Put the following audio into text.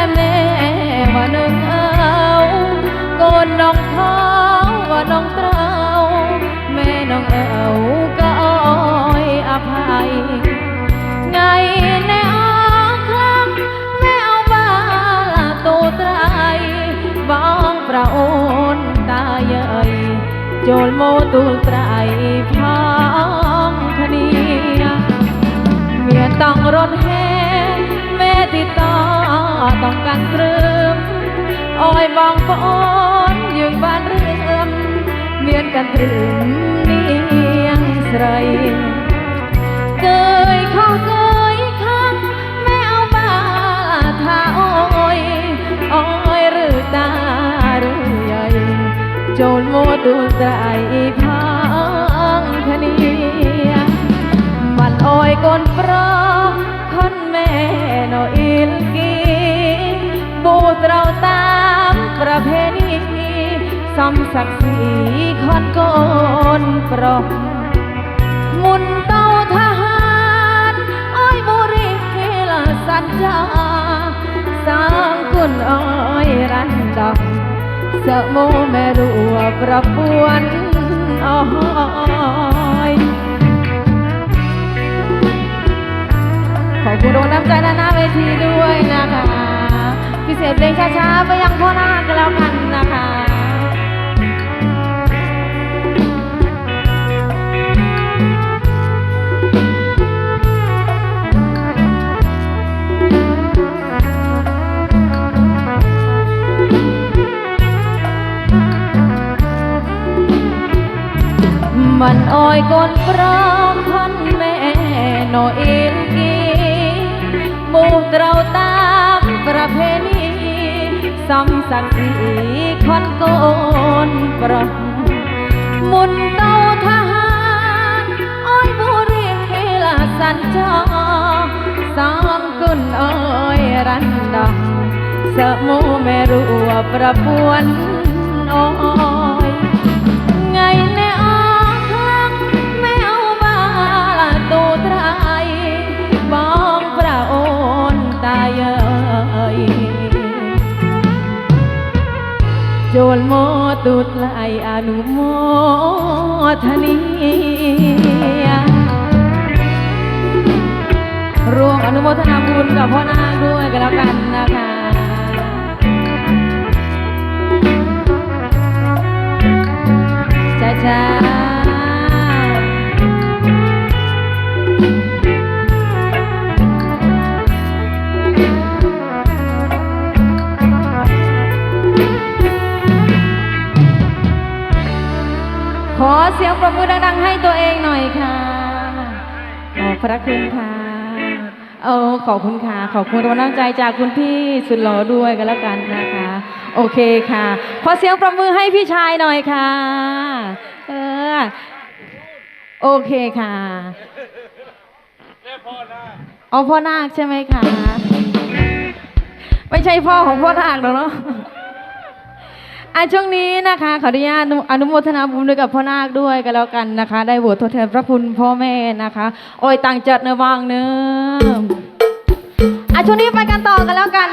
มแน่ว่าน้องเอาโกนน้องเขาว่าน้องเต้าแม่น้องเอาก็อ้อยอภัย ไงในอ้อคลังแมวบาลาตูไตรบองประโอนตาเยยโจลโมตูไตรพังคณียเมียต้องรถแห่แม่ติดต่อ ต้องการตรึมอ้อยบองปอนยืงบ้านเรื่อนเมียนกันตรึมเนียงใสเกยข้อเกยข้างแม่เอามาท่าอ้อยอ้อยหรือตาหรือใหญ่โจรโมดูใจพังคณียมันอ้อยก้นปร ตามประเพณีสมศักดิ์ศรีคนโกนปรอมุนเต้าทหารอ้อยบุรีลาสัญจาสร้างคุณอ้อยรันดอกเสะโมแม่รัวประปวนอ้อยขอบคุณโรงน้ำใจนานาเวทีด้วย พิเศษเพลงช้าๆ ไปยังพ่อหน้ากันแล้วกันนะคะมันอ้อยกนปรองพันแม่นออิลกีมูเราตามประเพณี สมศักดิ์ศรีคนโกนปรองมุนเต้าทหารอ้อยบุรีลาสันจอสามกุนอ้อยรันดองเสะโมแม่รัวประปวนอ้อ ตุดไลอนุโมทนีรวมอนุโมทนาบุญกับพ่อนางด้วยกันแล้วกันนะคะ พระคุณค่ะเออขอบคุณค่ะ ขอบคุณรางวัลน้ำใจจากคุณพี่สุดหล่อด้วยกันแล้วกันนะคะ โอเคค่ะ ขอเสียงปรบมือให้พี่ชายหน่อยค่ะ เออ โอเคค่ะเอาพ่อนาคใช่ไหมคะ ไม่ใช่พ่อของพ่อนาคหรอกเนาะ อะช่วงนี้นะคะขออนุญาตอนุโมทนาบุญด้วยกับพ่อนาคด้วยกันแล้วกันนะคะ ได้บวชทดแทนพระคุณพ่อแม่นะคะ โอ้ยต่างจัดเนื้อวางเนื้ออะช่วงนี้ไปกันต่อกันแล้วกัน